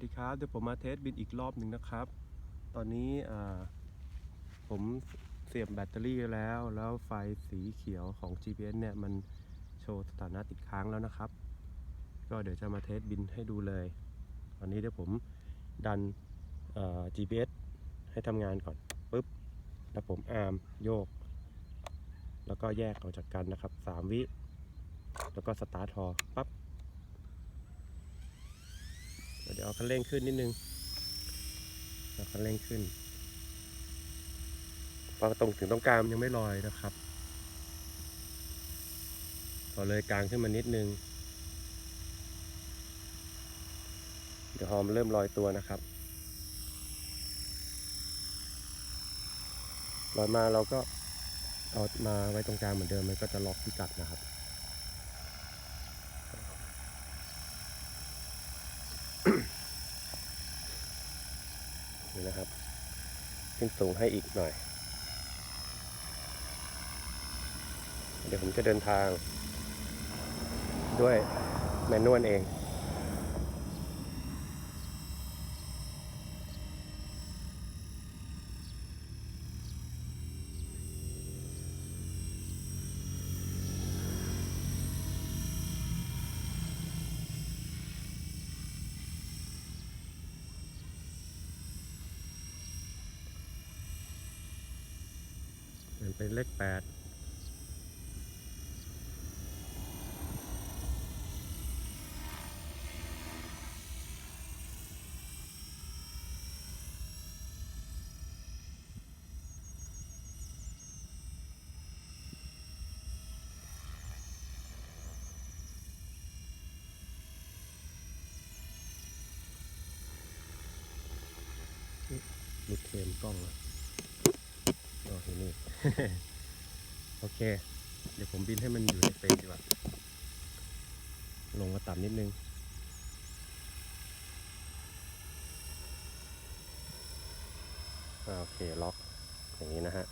สดีครับเดี๋ยวผมมาเทสบินอีกรอบหนึ่งนะครับ ตอนนี้ผมเสียบแบตเตอรี่แล้ว แล้วไฟสีเขียวของ GPS เนี่ยมันโชว์สถานะติดค้างแล้วนะครับ ก็เดี๋ยวจะมาเทสบินให้ดูเลย ตอนนี้เดี๋ยวผมดัน GPS ให้ทำงานก่อนปุ๊บ แล้วผมอาร์มโยก แล้วก็แยกออกจากกันนะครับ 3 วิ แล้วก็สตาร์ททอปั๊บ ดี๋ยวเอาคันเร่งขึ้นนิดนึงเอาคันเร่งขึ้นพอตรงถึงตรงกลางมันยังไม่ลอยนะครับพอเลยกลางขึ้นมานิดนึง เดี๋ยวฮอมเริ่มลอยตัวนะครับลอยมาเราก็เอามาไว้ตรงกลางเหมือนเดิมมันก็จะล็อกพิกัดนะครับ นี่นะครับ ขึ้นสูงให้อีกหน่อย เดี๋ยวผมจะเดินทาง ด้วยแมนนวลเอง นเป็นเลขแปดหลุดเฟรมกล้องแล้วโอเคนี่ โอเค เดี๋ยวผมบินให้มันอยู่ในเฟรมดีกว่า ลงมาต่ำนิดนึง โอเค ล็อก อย่างนี้นะฮะ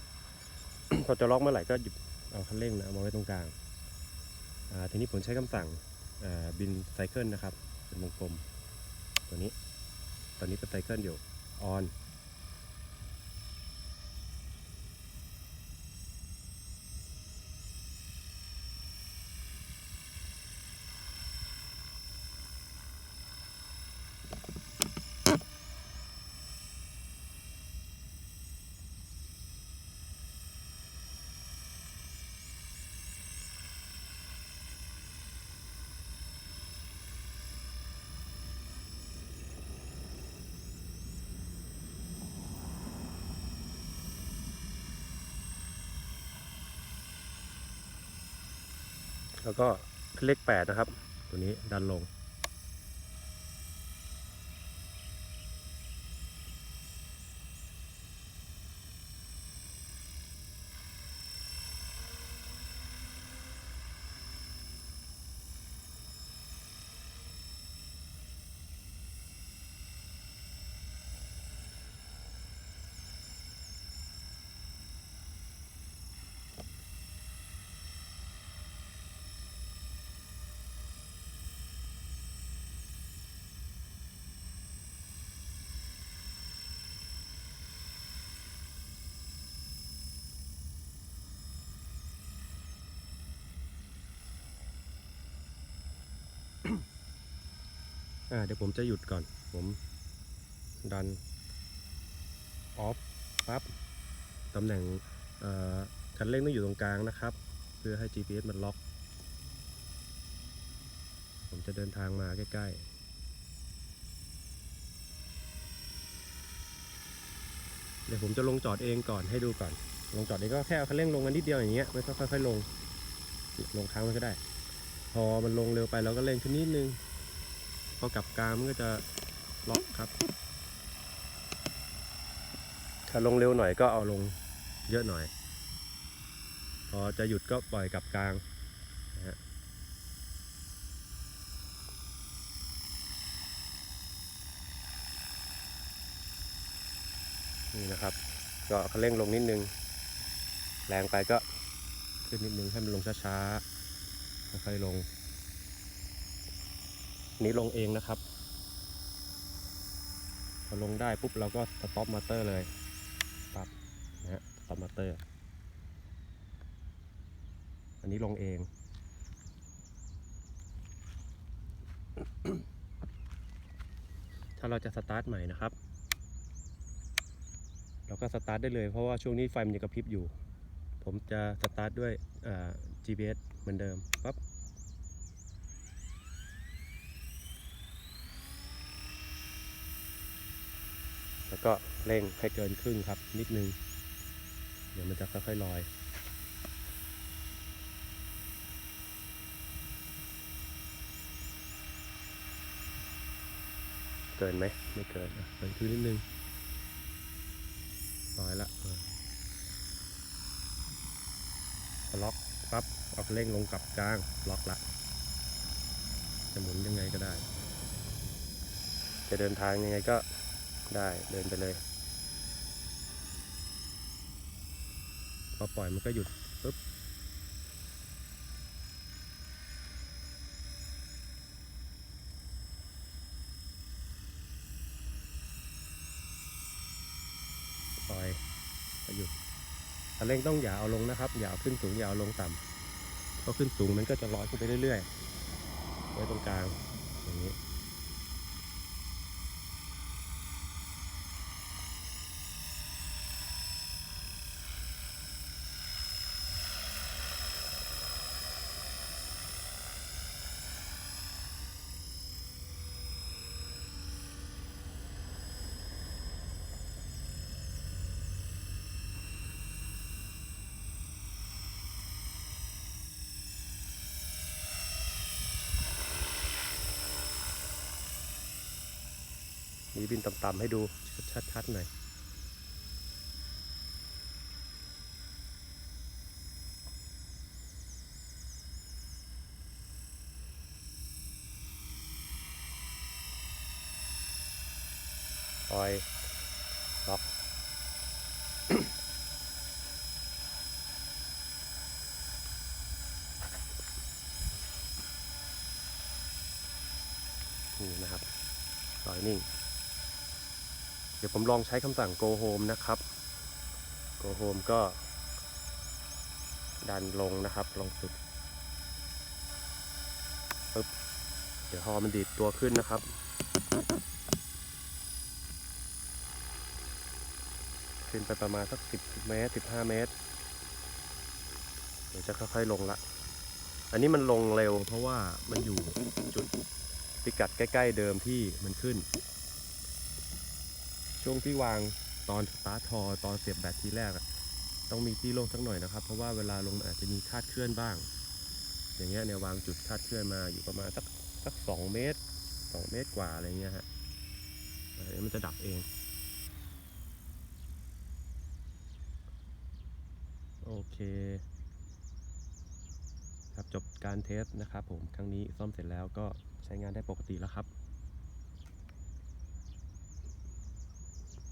พอจะล็อกเมื่อไหร่ก็หยิบเอาคันเร่งนะเอามาไว้ตรงกลางอ่าทีนี้ผมใช้คำสั่งอ่าบินไซเคิลนะครับ เป็นวงกลม ตัวนี้ ตอนนี้เป็นไซเคิลอยู่ ออน แล้วก็เลขแปดนะครับ ตัวนี้ดันลง เดี๋ยวผมจะหยุดก่อน ผมดันออฟปั๊บตำแหน่งคันเร่งต้องอยู่ตรงกลางนะครับ เพื่อให้ GPS มันล็อก ผมจะเดินทางมาใกล้ ๆเดี๋ยวผมจะลงจอดเองก่อนให้ดูก่อน ลงจอดเองก็แค่เอาคันเร่งลงมานิดเดียวอย่างเงี้ยไม่ต้องค่อยๆลง ลงค้างมันก็ได้ พอมันลงเร็วไปเราก็เร่งขึ้นนิดนึง พอกลับกลางมันก็จะล็อกครับ ถ้าลงเร็วหน่อยก็เอาลงเยอะหน่อย พอจะหยุดก็ปล่อยกลับกลางนะฮะนี่นะครับ ก็คันเร่งลงนิดนึง แรงไปก็ขึ้นนิดนึงให้มันลงช้าๆค่อยๆลง นี้ลงเองนะครับพอลงได้ปุ๊บเราก็สต็อปมอเตอร์เลยปั๊บนะฮะสต็อปมอเตอร์ อันนี้ลงเองถ้าเราจะสตาร์ทใหม่นะครับ เราก็สตาร์ทได้เลยเพราะว่าช่วงนี้ไฟมันยังกระพริบอยู่ ผมจะสตาร์ทด้วย GPS เหมือนเดิมปั๊บ แล้ว ก็เร่งให้เกินครึ่งครับ นิดนึง เดี๋ยวมันจะค่อยๆลอยเกินไหมไม่เกินเกินคือนิดนึงลอยละล็อกปั๊บเอาเร่งลงกับกลางล็อกละจะหมุนยังไงก็ได้ จะเดินทางยังไงก็ ได้เดินไปเลย พอปล่อยมันก็หยุดปุ๊บปล่อยก็หยุดคันเร่งต้องอย่าเอาลงนะครับ อย่าเอาขึ้นสูงอย่าเอาลงต่ำเพราะขึ้นสูงมันก็จะลอยขึ้นไปเรื่อยๆไว้ตรงกลางอย่างนี้ มีบินต่ำๆให้ดูชัดๆหน่อยปล่อยล็อกนี่นะครับปล่อยนิ่ง เดี๋ยวผมลองใช้คำสั่ง go home นะครับ go home ก็ ดันลงนะครับ ลงสุดปึ๊บเดี๋ยวฮอมันดีดตัวขึ้นนะครับ ขึ้นไปประมาณสัก 10 เมตร 15 เมตร เดี๋ยวจะค่อยๆลงละ อันนี้มันลงเร็วเพราะว่ามันอยู่จุดพิกัดใกล้ ๆ เดิมที่มันขึ้น ช่วงที่วางตอนสตาร์ททอตอนเสียบแบตทีแรกต้องมีที่โล่งสักหน่อยนะครับ เพราะว่าเวลาลงอาจจะมีคาดเคลื่อนบ้าง อย่างเงี้ยเนี่ยวางจุดคาดเคลื่อนมาอยู่ประมาณสักสักสองเมตรสองเมตรกว่าอะไรเงี้ยฮะมันจะดับเอง โอเค ครับจบการเทสนะครับผมครั้งนี้ซ่อมเสร็จแล้วก็ใช้งานได้ปกติแล้วครับ